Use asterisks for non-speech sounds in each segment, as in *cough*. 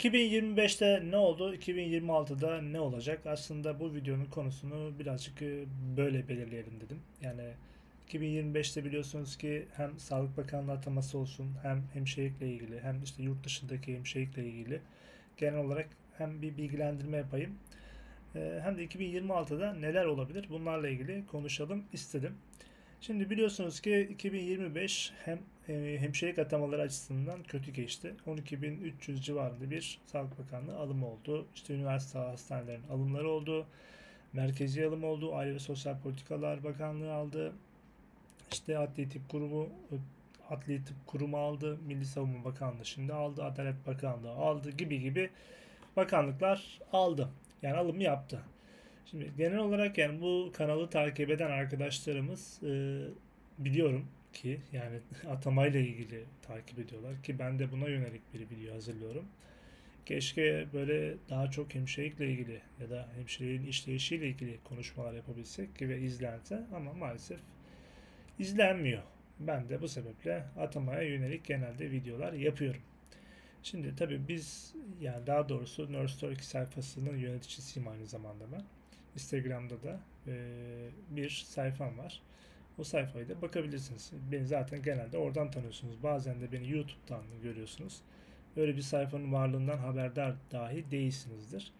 2025'te ne oldu? 2026'da ne olacak? Aslında bu videonun konusunu birazcık e, böyle belirleyelim dedim. Yani 2025'te biliyorsunuz ki hem Sağlık Bakanlığı ataması olsun, hem hemşirelikle ilgili, hem işte yurt dışındaki hemşirelikle ilgili genel olarak hem bir bilgilendirme yapayım. e, Hem de 2026'da neler olabilir? Bunlarla ilgili konuşalım istedim. Şimdi biliyorsunuz ki 2025 hem hemşirelik atamaları açısından kötü geçti. 12.300 civarında bir Sağlık Bakanlığı alımı oldu. İşte üniversite hastanelerinin alımları oldu. Merkezi alım oldu. Aile ve Sosyal Politikalar Bakanlığı aldı. İşte Adli Tıp Kurumu Adli Tıp Kurumu aldı. Milli Savunma Bakanlığı şimdi aldı. Adalet Bakanlığı aldı gibi gibi bakanlıklar aldı. Yani alımı yaptı. Şimdi genel olarak yani bu kanalı takip eden arkadaşlarımız e, biliyorum ki yani *laughs* atamayla ilgili takip ediyorlar ki ben de buna yönelik bir video hazırlıyorum. Keşke böyle daha çok hemşirelikle ilgili ya da hemşireliğin işleyişiyle ilgili konuşmalar yapabilsek ve izlense ama maalesef izlenmiyor. Ben de bu sebeple atamaya yönelik genelde videolar yapıyorum. Şimdi tabii biz yani daha doğrusu Nurse Turkey sayfasının yöneticisiyim aynı zamanda ben. Instagram'da da e, bir sayfam var. O sayfaya da bakabilirsiniz. Beni zaten genelde oradan tanıyorsunuz. Bazen de beni YouTube'dan görüyorsunuz. Öyle bir sayfanın varlığından haberdar dahi değilsinizdir.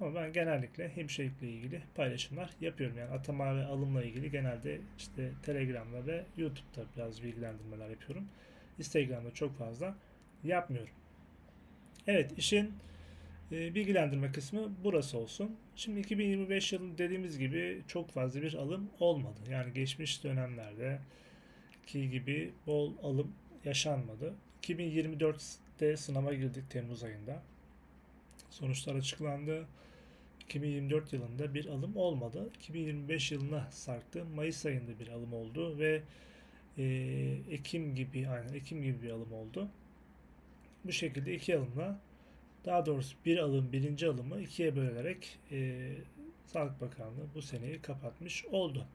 Ama ben genellikle hemşirelikle ilgili paylaşımlar yapıyorum. Yani atama ve alımla ilgili genelde işte Telegram'da ve YouTube'da biraz bilgilendirmeler yapıyorum. Instagram'da çok fazla yapmıyorum. Evet işin bilgilendirme kısmı burası olsun. Şimdi 2025 yılında dediğimiz gibi çok fazla bir alım olmadı. Yani geçmiş dönemlerde ki gibi bol alım yaşanmadı. 2024'te sınava girdik Temmuz ayında. Sonuçlar açıklandı. 2024 yılında bir alım olmadı. 2025 yılına sarktı. Mayıs ayında bir alım oldu ve e, Ekim gibi aynen Ekim gibi bir alım oldu. Bu şekilde iki alımla daha doğrusu bir alım birinci alımı ikiye bölerek e, Sağlık Bakanlığı bu seneyi kapatmış oldu.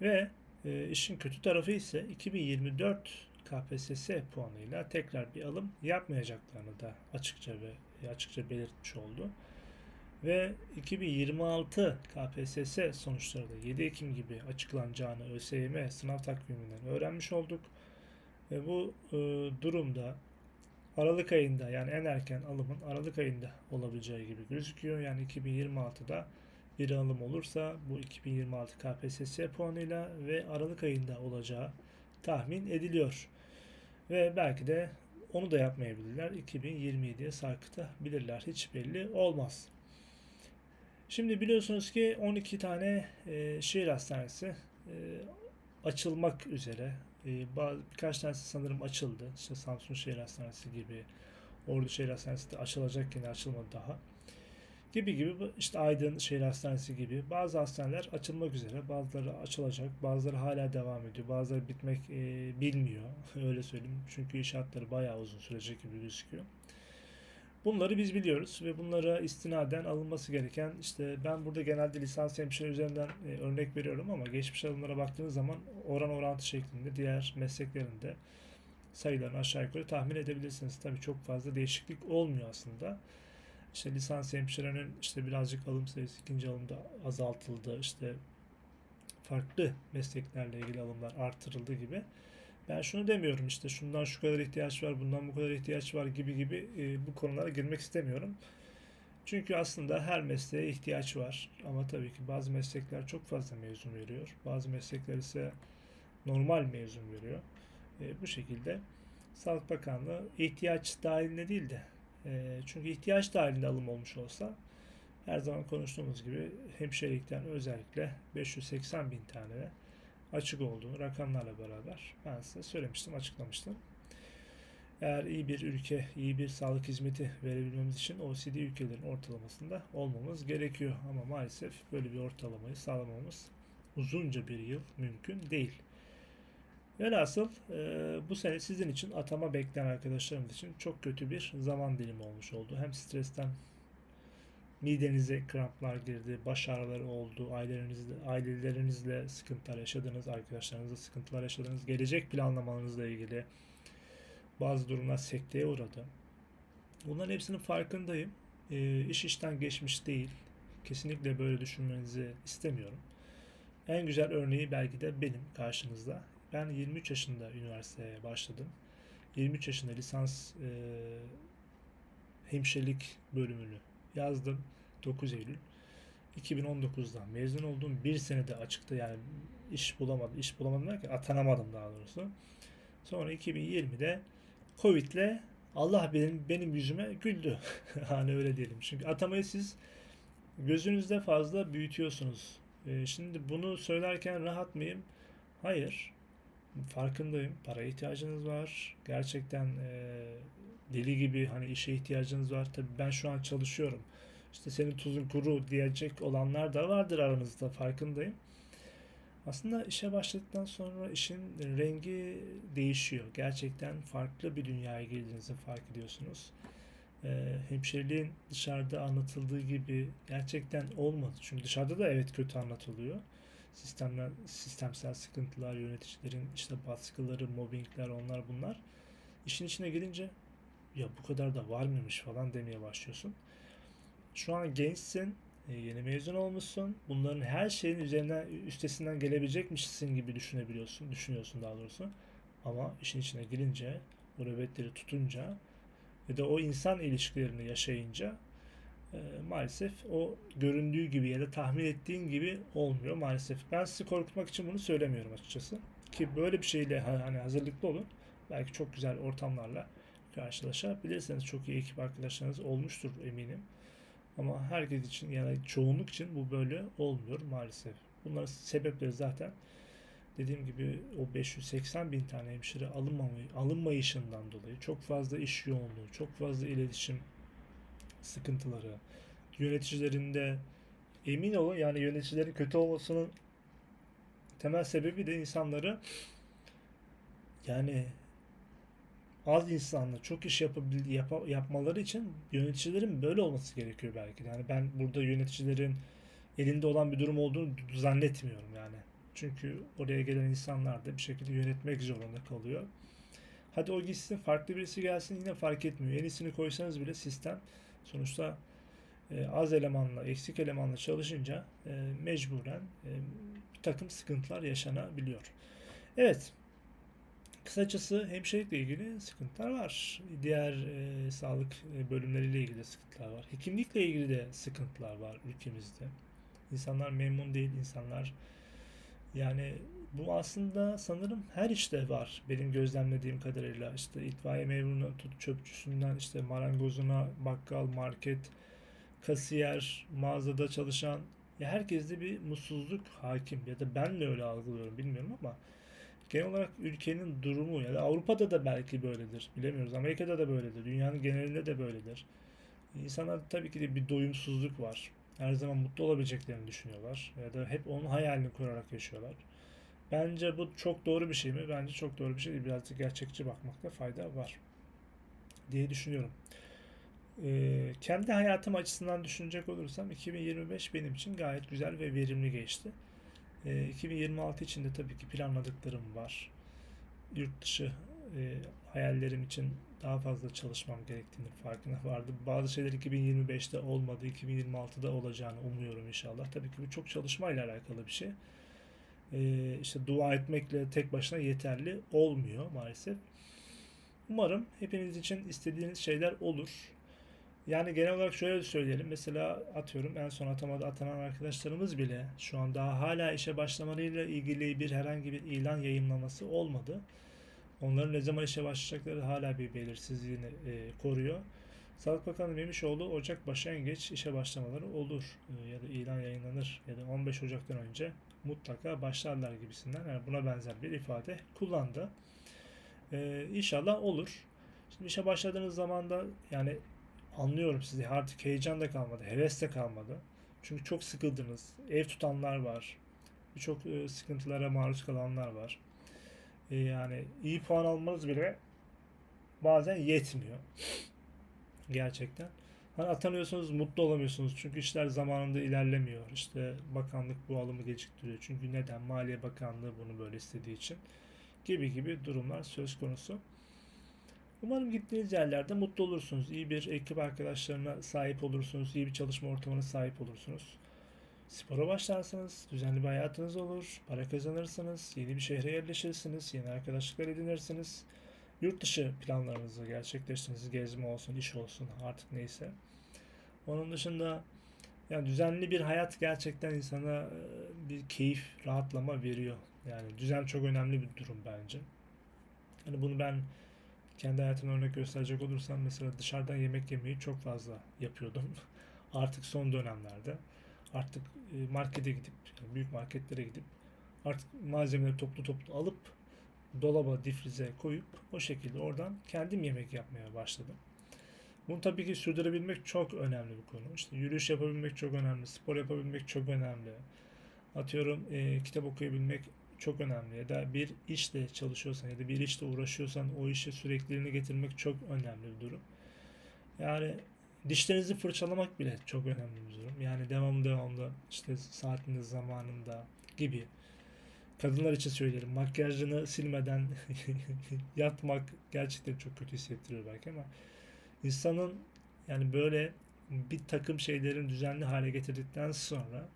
Ve e, işin kötü tarafı ise 2024 KPSS puanıyla tekrar bir alım yapmayacaklarını da açıkça ve açıkça belirtmiş oldu. Ve 2026 KPSS sonuçları da 7 Ekim gibi açıklanacağını ÖSYM sınav takviminden öğrenmiş olduk. Ve bu e, durumda Aralık ayında yani en erken alımın Aralık ayında olabileceği gibi gözüküyor. Yani 2026'da bir alım olursa bu 2026 KPSS puanıyla ve Aralık ayında olacağı tahmin ediliyor. Ve belki de onu da yapmayabilirler. 2027'ye sarkıtabilirler. Hiç belli olmaz. Şimdi biliyorsunuz ki 12 tane e, şehir hastanesi e, açılmak üzere. E, bazı, birkaç tanesi sanırım açıldı. İşte Samsun Şehir Hastanesi gibi, Ordu Şehir Hastanesi de açılacak yine açılmadı daha. Gibi gibi işte Aydın Şehir Hastanesi gibi bazı hastaneler açılmak üzere, bazıları açılacak, bazıları hala devam ediyor, bazıları bitmek e, bilmiyor *laughs* öyle söyleyeyim. Çünkü inşaatları bayağı uzun sürecek gibi gözüküyor. Bunları biz biliyoruz ve bunlara istinaden alınması gereken işte ben burada genelde lisans hemşire üzerinden e, örnek veriyorum ama geçmiş alımlara baktığınız zaman oran orantı şeklinde diğer mesleklerinde sayılarını aşağı yukarı tahmin edebilirsiniz. Tabii çok fazla değişiklik olmuyor aslında. İşte lisans hemşirenin işte birazcık alım sayısı ikinci alımda azaltıldı. İşte farklı mesleklerle ilgili alımlar artırıldı gibi. Ben şunu demiyorum işte şundan şu kadar ihtiyaç var, bundan bu kadar ihtiyaç var gibi gibi e, bu konulara girmek istemiyorum. Çünkü aslında her mesleğe ihtiyaç var. Ama tabii ki bazı meslekler çok fazla mezun veriyor. Bazı meslekler ise normal mezun veriyor. E, bu şekilde Sağlık Bakanlığı ihtiyaç dahilinde değil de e, çünkü ihtiyaç dahilinde alım olmuş olsa her zaman konuştuğumuz gibi hemşirelikten özellikle 580 bin tane açık olduğunu rakamlarla beraber ben size söylemiştim, açıklamıştım. Eğer iyi bir ülke, iyi bir sağlık hizmeti verebilmemiz için OECD ülkelerin ortalamasında olmamız gerekiyor. Ama maalesef böyle bir ortalamayı sağlamamız uzunca bir yıl mümkün değil. Velhasıl e, bu sene sizin için atama bekleyen arkadaşlarımız için çok kötü bir zaman dilimi olmuş oldu. Hem stresten midenize kramplar girdi, baş ağrıları oldu, ailelerinizle, ailelerinizle sıkıntılar yaşadınız, arkadaşlarınızla sıkıntılar yaşadınız, gelecek planlamanızla ilgili bazı durumlar sekteye uğradı. Bunların hepsinin farkındayım. E, iş işten geçmiş değil. Kesinlikle böyle düşünmenizi istemiyorum. En güzel örneği belki de benim karşınızda. Ben 23 yaşında üniversiteye başladım. 23 yaşında lisans e, hemşirelik bölümünü yazdım. 9 Eylül. 2019'dan mezun oldum. Bir senede açıkta yani iş bulamadım. İş bulamadım derken atanamadım daha doğrusu. Sonra 2020'de Covid'le Allah benim benim yüzüme güldü. *laughs* hani öyle diyelim. Çünkü atamayı siz gözünüzde fazla büyütüyorsunuz. Ee, şimdi bunu söylerken rahat mıyım? Hayır. Farkındayım. Para ihtiyacınız var. Gerçekten e, deli gibi hani işe ihtiyacınız var. Tabii ben şu an çalışıyorum. İşte senin tuzun kuru diyecek olanlar da vardır aranızda farkındayım. Aslında işe başladıktan sonra işin rengi değişiyor. Gerçekten farklı bir dünyaya girdiğinizi fark ediyorsunuz. Ee, hemşireliğin dışarıda anlatıldığı gibi gerçekten olmadı. Çünkü dışarıda da evet kötü anlatılıyor. Sistemler, sistemsel sıkıntılar, yöneticilerin işte baskıları, mobbingler, onlar bunlar. İşin içine girince ya bu kadar da var mıymış falan demeye başlıyorsun. Şu an gençsin, e, yeni mezun olmuşsun. Bunların her şeyin üzerinden üstesinden gelebilecekmişsin gibi düşünebiliyorsun, düşünüyorsun daha doğrusu. Ama işin içine girince, o nöbetleri tutunca ve de o insan ilişkilerini yaşayınca e, maalesef o göründüğü gibi ya da tahmin ettiğin gibi olmuyor maalesef. Ben sizi korkutmak için bunu söylemiyorum açıkçası. Ki böyle bir şeyle ha- hani hazırlıklı olun. Belki çok güzel ortamlarla karşılaşabilirsiniz. Çok iyi ekip arkadaşlarınız olmuştur eminim. Ama herkes için yani çoğunluk için bu böyle olmuyor maalesef. Bunların sebepleri zaten dediğim gibi o 580 bin tane hemşire alınmamayı, alınmayışından dolayı çok fazla iş yoğunluğu, çok fazla iletişim sıkıntıları, yöneticilerinde emin olun yani yöneticilerin kötü olmasının temel sebebi de insanları yani az insanla çok iş yapabil, yapa- yapmaları için yöneticilerin böyle olması gerekiyor belki. Yani ben burada yöneticilerin elinde olan bir durum olduğunu zannetmiyorum yani. Çünkü oraya gelen insanlar da bir şekilde yönetmek zorunda kalıyor. Hadi o gitsin farklı birisi gelsin yine fark etmiyor. En iyisini koysanız bile sistem sonuçta e, az elemanla, eksik elemanla çalışınca e, mecburen e, bir takım sıkıntılar yaşanabiliyor. Evet, Kısacası hemşirelikle ilgili sıkıntılar var. Diğer e, sağlık e, bölümleriyle ilgili sıkıntılar var. Hekimlikle ilgili de sıkıntılar var ülkemizde. İnsanlar memnun değil, insanlar yani bu aslında sanırım her işte var. Benim gözlemlediğim kadarıyla işte itfaiye memurundan tut çöpçüsünden işte marangozuna, bakkal, market, kasiyer, mağazada çalışan ya herkeste bir mutsuzluk hakim ya da ben de öyle algılıyorum bilmiyorum ama genel olarak ülkenin durumu ya da Avrupa'da da belki böyledir. Bilemiyoruz. Amerika'da da böyledir. Dünyanın genelinde de böyledir. İnsanlar tabii ki de bir doyumsuzluk var. Her zaman mutlu olabileceklerini düşünüyorlar. Ya da hep onun hayalini kurarak yaşıyorlar. Bence bu çok doğru bir şey mi? Bence çok doğru bir şey değil. Birazcık gerçekçi bakmakta fayda var diye düşünüyorum. Ee, kendi hayatım açısından düşünecek olursam 2025 benim için gayet güzel ve verimli geçti. Ee, 2026 için de tabii ki planladıklarım var. Yurt dışı e, hayallerim için daha fazla çalışmam gerektiğini farkına vardım. Bazı şeyler 2025'te olmadı, 2026'da olacağını umuyorum inşallah. Tabii ki bu çok çalışmayla alakalı bir şey. Ee, işte dua etmekle tek başına yeterli olmuyor maalesef. Umarım hepiniz için istediğiniz şeyler olur. Yani genel olarak şöyle söyleyelim. Mesela atıyorum en son atamada atanan arkadaşlarımız bile şu an daha hala işe başlamalarıyla ilgili bir herhangi bir ilan yayınlaması olmadı. Onların ne zaman işe başlayacakları hala bir belirsizliğini e, koruyor. Sağlık Bakanı Memişoğlu Ocak başı en geç işe başlamaları olur e, ya da ilan yayınlanır ya da 15 Ocak'tan önce mutlaka başlarlar gibisinden yani buna benzer bir ifade kullandı. E, inşallah olur. Şimdi işe başladığınız zaman da yani anlıyorum sizi artık heyecan da kalmadı, heves de kalmadı. Çünkü çok sıkıldınız. Ev tutanlar var. Birçok e, sıkıntılara maruz kalanlar var. E, yani iyi puan almanız bile bazen yetmiyor. Gerçekten. Hani atanıyorsunuz mutlu olamıyorsunuz. Çünkü işler zamanında ilerlemiyor. İşte bakanlık bu alımı geciktiriyor. Çünkü neden? Maliye Bakanlığı bunu böyle istediği için. Gibi gibi durumlar söz konusu. Umarım gittiğiniz yerlerde mutlu olursunuz. İyi bir ekip arkadaşlarına sahip olursunuz. iyi bir çalışma ortamına sahip olursunuz. Spora başlarsınız, düzenli bir hayatınız olur, para kazanırsınız, yeni bir şehre yerleşirsiniz, yeni arkadaşlıklar edinirsiniz. Yurt dışı planlarınızı gerçekleştirirsiniz, gezme olsun, iş olsun artık neyse. Onun dışında yani düzenli bir hayat gerçekten insana e, bir keyif, rahatlama veriyor. Yani düzen çok önemli bir durum bence. Hani bunu ben kendi hayatımda örnek gösterecek olursam mesela dışarıdan yemek yemeyi çok fazla yapıyordum. *laughs* Artık son dönemlerde artık e, markete gidip yani büyük marketlere gidip artık malzemeleri toplu toplu alıp dolaba difrize koyup o şekilde oradan kendim yemek yapmaya başladım. Bunu tabii ki sürdürebilmek çok önemli bir konu. İşte yürüyüş yapabilmek çok önemli, spor yapabilmek çok önemli. Atıyorum e, kitap okuyabilmek çok önemli. Ya da bir işle çalışıyorsan ya da bir işle uğraşıyorsan o işe sürekliliğini getirmek çok önemli bir durum. Yani dişlerinizi fırçalamak bile çok önemli bir durum. Yani devamlı devamlı işte saatinde zamanında gibi. Kadınlar için söylerim. Makyajını silmeden *laughs* yatmak gerçekten çok kötü hissettiriyor belki ama insanın yani böyle bir takım şeylerin düzenli hale getirdikten sonra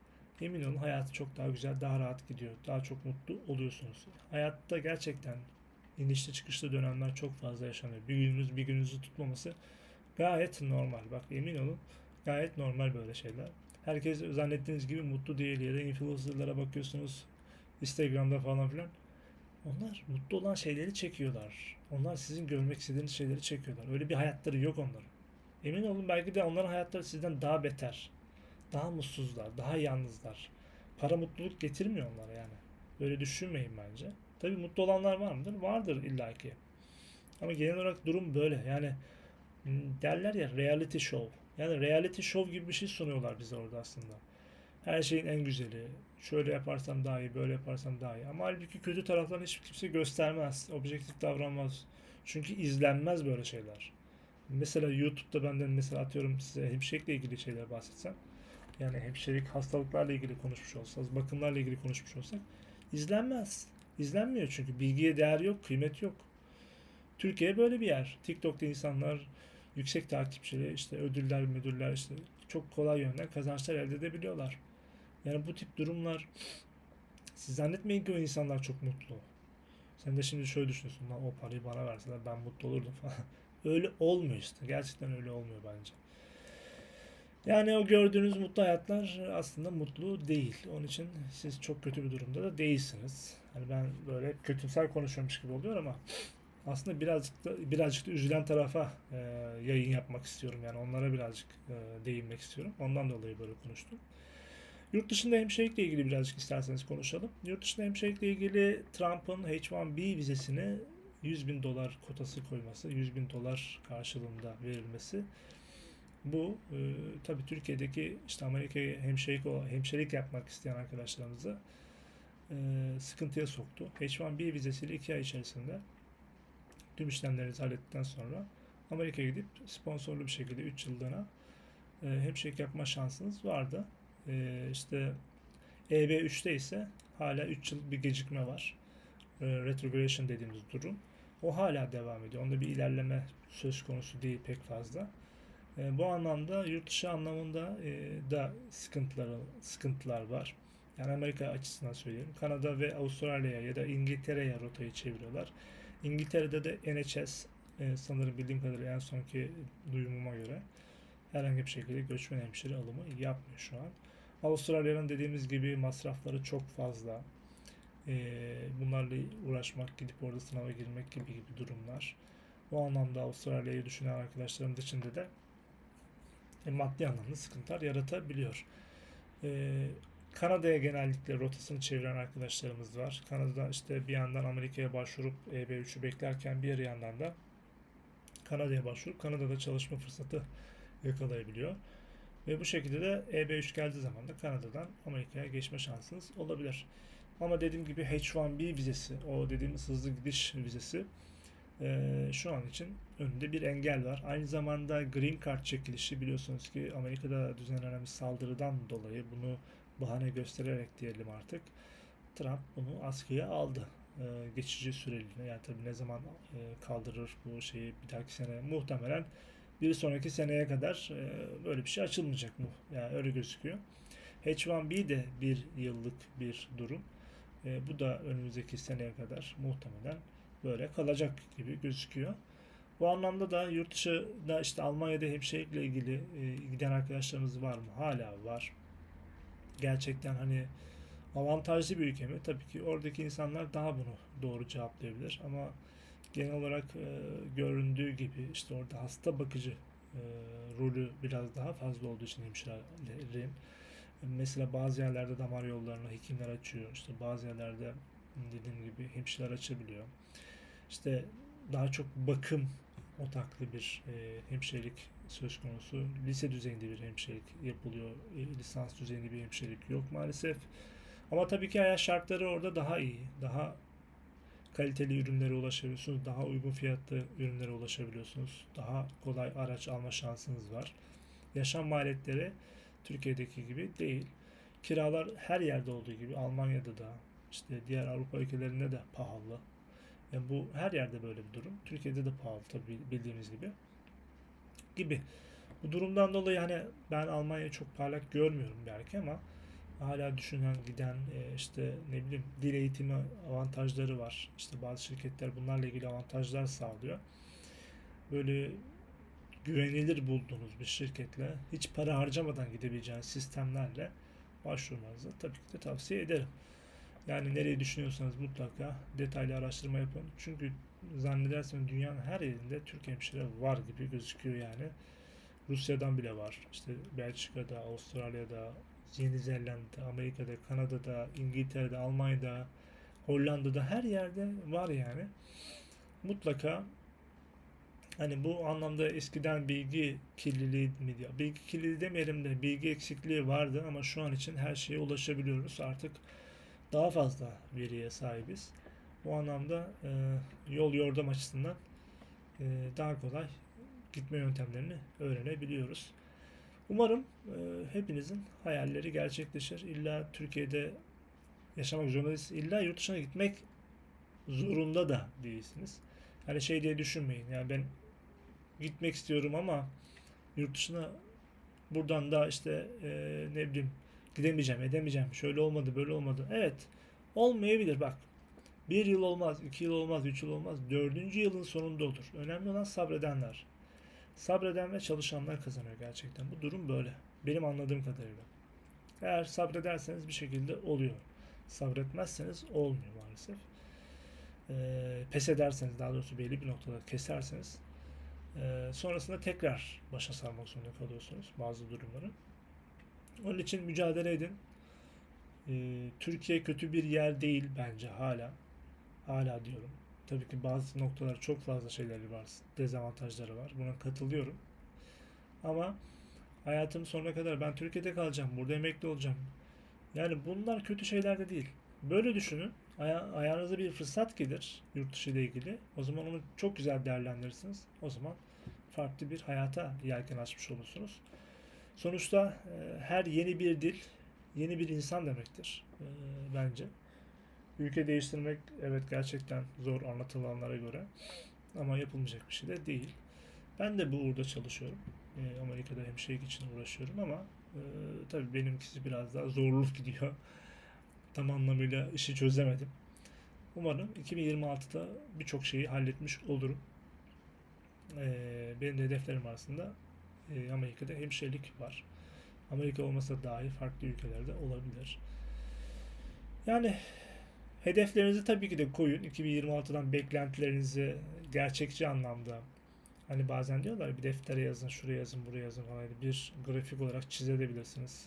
emin olun hayatı çok daha güzel, daha rahat gidiyor. Daha çok mutlu oluyorsunuz. Hayatta gerçekten inişli çıkışlı dönemler çok fazla yaşanıyor. Bir gününüz bir gününüzü tutmaması gayet normal. Bak emin olun gayet normal böyle şeyler. Herkes zannettiğiniz gibi mutlu değil ya da influencerlara bakıyorsunuz Instagram'da falan filan. Onlar mutlu olan şeyleri çekiyorlar. Onlar sizin görmek istediğiniz şeyleri çekiyorlar. Öyle bir hayatları yok onların. Emin olun belki de onların hayatları sizden daha beter. Daha mutsuzlar, daha yalnızlar. Para mutluluk getirmiyor onlara yani. Böyle düşünmeyin bence. Tabii mutlu olanlar var mıdır? Vardır illaki. Ama genel olarak durum böyle. Yani m, derler ya reality show. Yani reality show gibi bir şey sunuyorlar bize orada aslında. Her şeyin en güzeli. Şöyle yaparsam daha iyi, böyle yaparsam daha iyi. Ama halbuki kötü taraflarını hiç kimse göstermez. Objektif davranmaz. Çünkü izlenmez böyle şeyler. Mesela YouTube'da benden mesela atıyorum size hemşirelikle ilgili şeyler bahsetsem. Yani hemşirelik hastalıklarla ilgili konuşmuş olsak, bakımlarla ilgili konuşmuş olsak izlenmez. İzlenmiyor çünkü bilgiye değer yok, kıymet yok. Türkiye böyle bir yer. TikTok'ta insanlar yüksek takipçili, işte ödüller, müdürler işte çok kolay yönden kazançlar elde edebiliyorlar. Yani bu tip durumlar siz zannetmeyin ki o insanlar çok mutlu. Sen de şimdi şöyle düşünüyorsun. O parayı bana verseler ben mutlu olurdum falan. *laughs* öyle olmuyor işte. Gerçekten öyle olmuyor bence. Yani o gördüğünüz mutlu hayatlar aslında mutlu değil. Onun için siz çok kötü bir durumda da değilsiniz. Hani ben böyle kötümser konuşuyormuş gibi oluyor ama aslında birazcık da birazcık da üzülen tarafa e, yayın yapmak istiyorum. Yani onlara birazcık e, değinmek istiyorum. Ondan dolayı böyle konuştum. Yurt dışında hemşirelikle ilgili birazcık isterseniz konuşalım. Yurt dışında hemşirelikle ilgili Trump'ın H-1B vizesine 100 bin dolar kotası koyması, 100 bin dolar karşılığında verilmesi. Bu e, tabii Türkiye'deki işte Amerika'ya hemşirelik, hemşirelik yapmak isteyen arkadaşlarımızı e, sıkıntıya soktu. H-1B vizesiyle 2 ay içerisinde tüm işlemlerinizi hallettikten sonra Amerika'ya gidip sponsorlu bir şekilde 3 yıllığına e, hemşirelik yapma şansınız vardı. E, işte EB3'te ise hala 3 yıl bir gecikme var. E, retrogression dediğimiz durum. O hala devam ediyor. Onda bir ilerleme söz konusu değil pek fazla. E, bu anlamda yurt dışı anlamında e, da sıkıntılar sıkıntılar var. Yani Amerika açısından söyleyeyim. Kanada ve Avustralya'ya ya da İngiltere'ye rotayı çeviriyorlar. İngiltere'de de NHS e, sanırım bildiğim kadarıyla en sonki duyumuma göre herhangi bir şekilde göçmen hemşire alımı yapmıyor şu an. Avustralya'nın dediğimiz gibi masrafları çok fazla. E, bunlarla uğraşmak, gidip orada sınava girmek gibi gibi durumlar. Bu anlamda Avustralya'yı düşünen arkadaşlarımız için de maddi anlamda sıkıntılar yaratabiliyor. E, Kanada'ya genellikle rotasını çeviren arkadaşlarımız var. Kanada işte bir yandan Amerika'ya başvurup EB3'ü beklerken bir yandan da Kanada'ya başvurup Kanada'da çalışma fırsatı yakalayabiliyor. Ve bu şekilde de EB3 geldiği zaman da Kanada'dan Amerika'ya geçme şansınız olabilir. Ama dediğim gibi H1B vizesi, o dediğimiz hızlı gidiş vizesi e, şu an için önünde bir engel var. Aynı zamanda Green Card çekilişi biliyorsunuz ki Amerika'da düzenlenen bir saldırıdan dolayı bunu bahane göstererek diyelim artık Trump bunu askıya aldı. e, geçici süreliğine yani tabii ne zaman e, kaldırır bu şeyi bir dahaki sene muhtemelen bir sonraki seneye kadar e, böyle bir şey açılmayacak mı? Yani öyle gözüküyor. H1B de bir yıllık bir durum. E, bu da önümüzdeki seneye kadar muhtemelen böyle kalacak gibi gözüküyor. Bu anlamda da yurt dışında işte Almanya'da hemşirelikle ilgili e, giden arkadaşlarımız var mı? Hala var. Gerçekten hani avantajlı bir ülke mi? Tabii ki oradaki insanlar daha bunu doğru cevaplayabilir ama genel olarak e, göründüğü gibi işte orada hasta bakıcı e, rolü biraz daha fazla olduğu için hemşirelerin mesela bazı yerlerde damar yollarını hekimler açıyor. İşte bazı yerlerde dediğim gibi hemşireler açabiliyor. İşte daha çok bakım odaklı bir e, hemşirelik söz konusu. Lise düzeyinde bir hemşirelik yapılıyor. E, lisans düzeyinde bir hemşirelik yok maalesef. Ama tabii ki hayat şartları orada daha iyi. Daha kaliteli ürünlere ulaşabiliyorsunuz. Daha uygun fiyatlı ürünlere ulaşabiliyorsunuz. Daha kolay araç alma şansınız var. Yaşam maliyetleri Türkiye'deki gibi değil. Kiralar her yerde olduğu gibi Almanya'da da işte diğer Avrupa ülkelerinde de pahalı. Yani bu her yerde böyle bir durum. Türkiye'de de pahalı tabii bildiğimiz gibi. Gibi. Bu durumdan dolayı hani ben Almanya'yı çok parlak görmüyorum belki ama hala düşünen giden e, işte ne bileyim dil eğitimi avantajları var. İşte bazı şirketler bunlarla ilgili avantajlar sağlıyor. Böyle güvenilir bulduğunuz bir şirketle hiç para harcamadan gidebileceğiniz sistemlerle başvurmanızı tabii ki de tavsiye ederim. Yani nereyi düşünüyorsanız mutlaka detaylı araştırma yapın. Çünkü zannedersem dünyanın her yerinde Türk hemşire var gibi gözüküyor yani. Rusya'dan bile var. İşte Belçika'da, Avustralya'da, Yeni Zelanda'da, Amerika'da, Kanada'da, İngiltere'de, Almanya'da, Hollanda'da her yerde var yani. Mutlaka hani bu anlamda eskiden bilgi kirliliği mi diyor. Bilgi kirliliği demeyelim de bilgi eksikliği vardı ama şu an için her şeye ulaşabiliyoruz. Artık daha fazla veriye sahibiz. Bu anlamda e, yol yordam açısından e, daha kolay gitme yöntemlerini öğrenebiliyoruz. Umarım e, hepinizin hayalleri gerçekleşir. İlla Türkiye'de yaşamak zorunda değilsiniz. İlla yurt dışına gitmek zorunda da değilsiniz. Hani şey diye düşünmeyin. Yani ben gitmek istiyorum ama yurt dışına buradan da işte e, ne bileyim gidemeyeceğim, edemeyeceğim. Şöyle olmadı, böyle olmadı. Evet, olmayabilir bak. Bir yıl olmaz, iki yıl olmaz, üç yıl olmaz. Dördüncü yılın sonunda olur. Önemli olan sabredenler. Sabreden ve çalışanlar kazanıyor gerçekten. Bu durum böyle. Benim anladığım kadarıyla. Eğer sabrederseniz bir şekilde oluyor. Sabretmezseniz olmuyor maalesef. Ee, pes ederseniz daha doğrusu belli bir noktada keserseniz e, sonrasında tekrar başa sarmak zorunda kalıyorsunuz bazı durumları. Onun için mücadele edin. Ee, Türkiye kötü bir yer değil bence hala. Hala diyorum. Tabii ki bazı noktalar çok fazla şeyleri var. Dezavantajları var. Buna katılıyorum. Ama hayatım sonuna kadar ben Türkiye'de kalacağım. Burada emekli olacağım. Yani bunlar kötü şeyler de değil. Böyle düşünün. Aya ayağınıza bir fırsat gelir yurt dışı ile ilgili. O zaman onu çok güzel değerlendirirsiniz. O zaman farklı bir hayata yelken açmış olursunuz. Sonuçta e, her yeni bir dil yeni bir insan demektir e, bence. Ülke değiştirmek evet gerçekten zor anlatılanlara göre ama yapılmayacak bir şey de değil. Ben de bu uğurda çalışıyorum. E, Amerika'da hemşirelik için uğraşıyorum ama e, tabii benimkisi biraz daha zorluk *laughs* gidiyor. Tam anlamıyla işi çözemedim. Umarım 2026'da birçok şeyi halletmiş olurum. E, benim de hedeflerim arasında e, Amerika'da hemşirelik var. Amerika olmasa dahi farklı ülkelerde olabilir. Yani hedeflerinizi tabii ki de koyun. 2026'dan beklentilerinizi gerçekçi anlamda hani bazen diyorlar bir deftere yazın, şuraya yazın, buraya yazın falan bir grafik olarak çizebilirsiniz.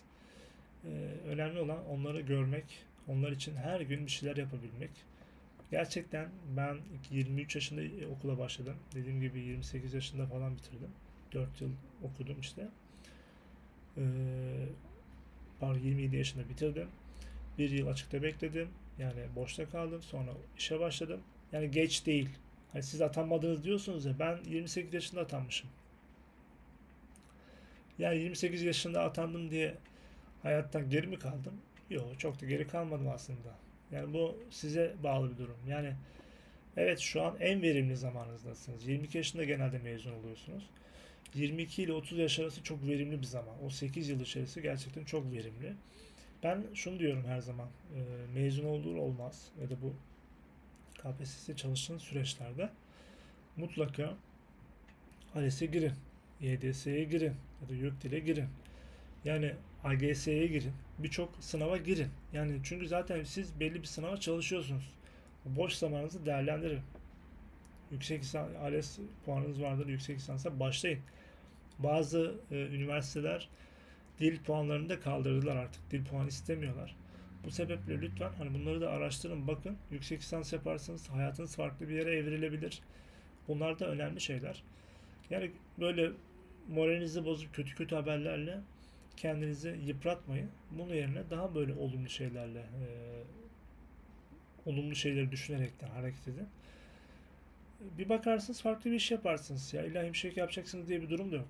Ee, önemli olan onları görmek, onlar için her gün bir şeyler yapabilmek. Gerçekten ben 23 yaşında okula başladım. Dediğim gibi 28 yaşında falan bitirdim. 4 yıl okudum işte. Ee, pardon 27 yaşında bitirdim. Bir yıl açıkta bekledim. Yani boşta kaldım. Sonra işe başladım. Yani geç değil. Hani siz atanmadınız diyorsunuz ya ben 28 yaşında atanmışım. Yani 28 yaşında atandım diye hayattan geri mi kaldım? Yok çok da geri kalmadım aslında. Yani bu size bağlı bir durum. Yani evet şu an en verimli zamanınızdasınız. 22 yaşında genelde mezun oluyorsunuz. 22 ile 30 yaş arası çok verimli bir zaman. O 8 yıl içerisi gerçekten çok verimli. Ben şunu diyorum her zaman. e, mezun olur olmaz ya da bu KPSS çalıştığınız süreçlerde mutlaka ALES'e girin. YDS'ye girin. Ya da YÖKDİL'e girin. Yani AGS'ye girin. Birçok sınava girin. Yani çünkü zaten siz belli bir sınava çalışıyorsunuz. Boş zamanınızı değerlendirin. Yüksek lisans, ALES puanınız vardır. Yüksek lisansa başlayın. Bazı e, üniversiteler dil puanlarını da kaldırdılar artık. Dil puanı istemiyorlar. Bu sebeple lütfen hani bunları da araştırın, bakın. Yüksek lisans yaparsanız hayatınız farklı bir yere evrilebilir. Bunlar da önemli şeyler. Yani böyle moralinizi bozup kötü kötü haberlerle kendinizi yıpratmayın. Bunun yerine daha böyle olumlu şeylerle e, olumlu şeyleri düşünerekten hareket edin. Bir bakarsınız farklı bir iş yaparsınız. Ya illa hemşirelik yapacaksınız diye bir durum da yok.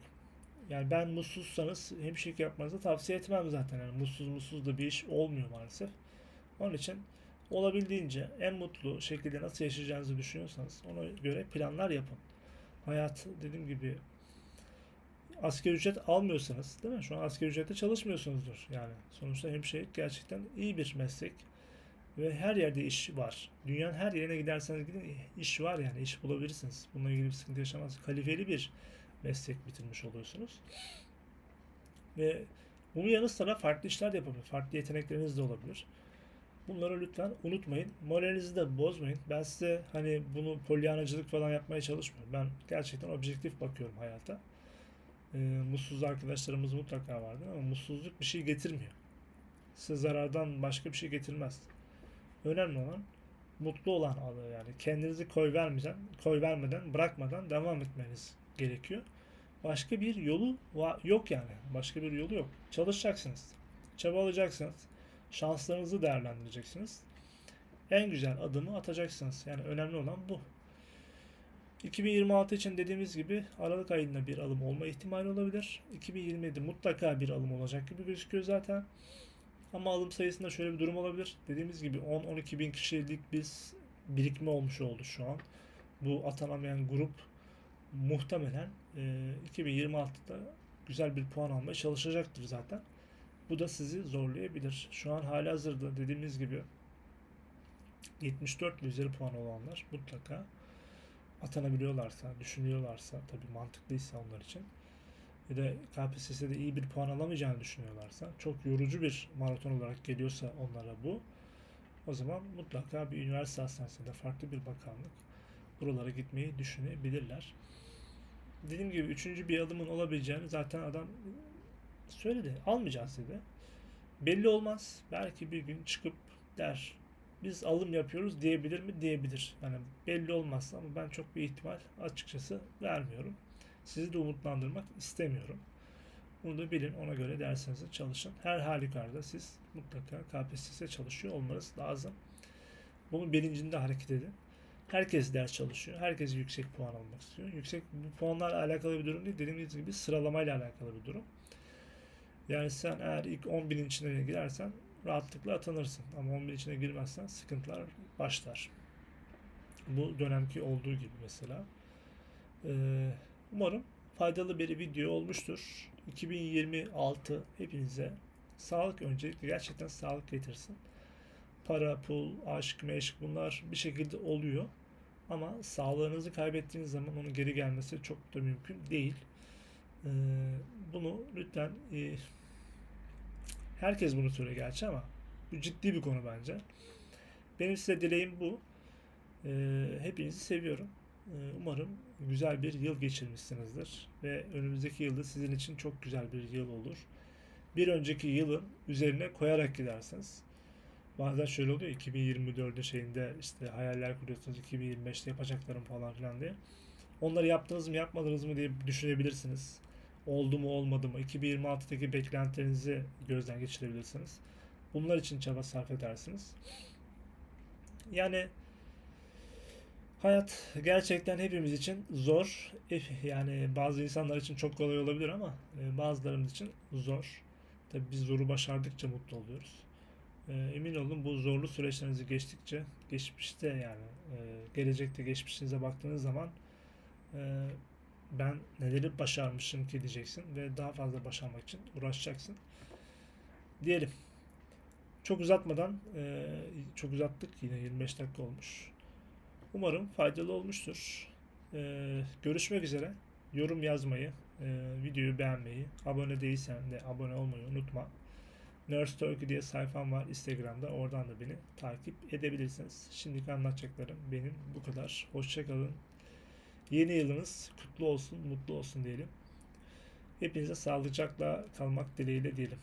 Yani ben mutsuzsanız hemşirelik yapmanızı tavsiye etmem zaten. Yani mutsuz mutsuz da bir iş olmuyor maalesef. Onun için olabildiğince en mutlu şekilde nasıl yaşayacağınızı düşünüyorsanız ona göre planlar yapın. Hayat dediğim gibi asgari ücret almıyorsanız değil mi? Şu an asgari ücrette çalışmıyorsunuzdur. Yani sonuçta hemşirelik gerçekten iyi bir meslek ve her yerde iş var. Dünyanın her yerine giderseniz gidin iş var yani iş bulabilirsiniz. Bununla ilgili bir sıkıntı yaşamaz. Kalifeli bir meslek bitirmiş oluyorsunuz. Ve bunun yanı sıra farklı işler de yapabilir. Farklı yetenekleriniz de olabilir. Bunları lütfen unutmayın. Moralinizi de bozmayın. Ben size hani bunu polyanacılık falan yapmaya çalışmıyorum. Ben gerçekten objektif bakıyorum hayata. Ee, mutsuz arkadaşlarımız mutlaka vardır ama mutsuzluk bir şey getirmiyor. Size zarardan başka bir şey getirmez. Önemli olan mutlu olan adı yani kendinizi koy vermeden, koy vermeden, bırakmadan devam etmeniz gerekiyor. Başka bir yolu yok yani. Başka bir yolu yok. Çalışacaksınız. Çabalayacaksınız. Şanslarınızı değerlendireceksiniz. En güzel adımı atacaksınız. Yani önemli olan bu. 2026 için dediğimiz gibi Aralık ayında bir alım olma ihtimali olabilir. 2027 mutlaka bir alım olacak gibi gözüküyor zaten. Ama alım sayısında şöyle bir durum olabilir. Dediğimiz gibi 10-12 bin kişilik biz birikme olmuş oldu şu an. Bu atanamayan grup muhtemelen e, 2026'da güzel bir puan almaya çalışacaktır zaten. Bu da sizi zorlayabilir. Şu an hali hazırda dediğimiz gibi 74 ile üzeri puan olanlar mutlaka atanabiliyorlarsa, düşünüyorlarsa, tabii mantıklıysa onlar için ya da KPSS'de iyi bir puan alamayacağını düşünüyorlarsa, çok yorucu bir maraton olarak geliyorsa onlara bu, o zaman mutlaka bir üniversite hastanesinde farklı bir bakanlık buralara gitmeyi düşünebilirler. Dediğim gibi üçüncü bir adımın olabileceğini zaten adam söyledi. Almayacağız dedi. Belli olmaz. Belki bir gün çıkıp der biz alım yapıyoruz diyebilir mi? Diyebilir. Yani belli olmaz ama ben çok bir ihtimal açıkçası vermiyorum. Sizi de umutlandırmak istemiyorum. Bunu da bilin. Ona göre dersinizi çalışın. Her halükarda siz mutlaka KPSS çalışıyor olmanız lazım. Bunun bilincinde hareket edin. Herkes ders çalışıyor. Herkes yüksek puan almak istiyor. Yüksek bu puanlarla alakalı bir durum değil. Dediğimiz gibi sıralamayla alakalı bir durum. Yani sen eğer ilk 10 binin içine girersen rahatlıkla atanırsın. Ama 10 bin içine girmezsen sıkıntılar başlar. Bu dönemki olduğu gibi mesela. Ee, umarım faydalı bir video olmuştur. 2026 hepinize sağlık öncelikle gerçekten sağlık getirsin. Para, pul, aşk, meşk bunlar bir şekilde oluyor. Ama sağlığınızı kaybettiğiniz zaman onun geri gelmesi çok da mümkün değil. Ee, bunu lütfen e, herkes bunu söylüyor gerçi ama bu ciddi bir konu bence. Benim size dileğim bu. Ee, hepinizi seviyorum. Ee, umarım güzel bir yıl geçirmişsinizdir ve önümüzdeki yılda sizin için çok güzel bir yıl olur. Bir önceki yılın üzerine koyarak gidersiniz. Bazen şöyle oluyor 2024'ün şeyinde işte hayaller kuruyorsunuz 2025'te yapacaklarım falan filan diye. Onları yaptınız mı yapmadınız mı diye düşünebilirsiniz. Oldu mu olmadı mı 2026'daki beklentilerinizi gözden geçirebilirsiniz. Bunlar için çaba sarf edersiniz. Yani hayat gerçekten hepimiz için zor. Yani bazı insanlar için çok kolay olabilir ama e, bazılarımız için zor. Tabii biz zoru başardıkça mutlu oluyoruz. Ee, emin olun bu zorlu süreçlerinizi geçtikçe, geçmişte yani e, gelecekte geçmişinize baktığınız zaman e, ben neleri başarmışım ki diyeceksin ve daha fazla başarmak için uğraşacaksın. Diyelim. Çok uzatmadan, e, çok uzattık yine 25 dakika olmuş. Umarım faydalı olmuştur. Görüşmek üzere. Yorum yazmayı, videoyu beğenmeyi, abone değilsen de abone olmayı unutma. Nurse Turkey diye sayfam var Instagram'da. Oradan da beni takip edebilirsiniz. Şimdiki anlatacaklarım benim bu kadar. Hoşçakalın. Yeni yılınız kutlu olsun, mutlu olsun diyelim. Hepinize sağlıcakla kalmak dileğiyle diyelim.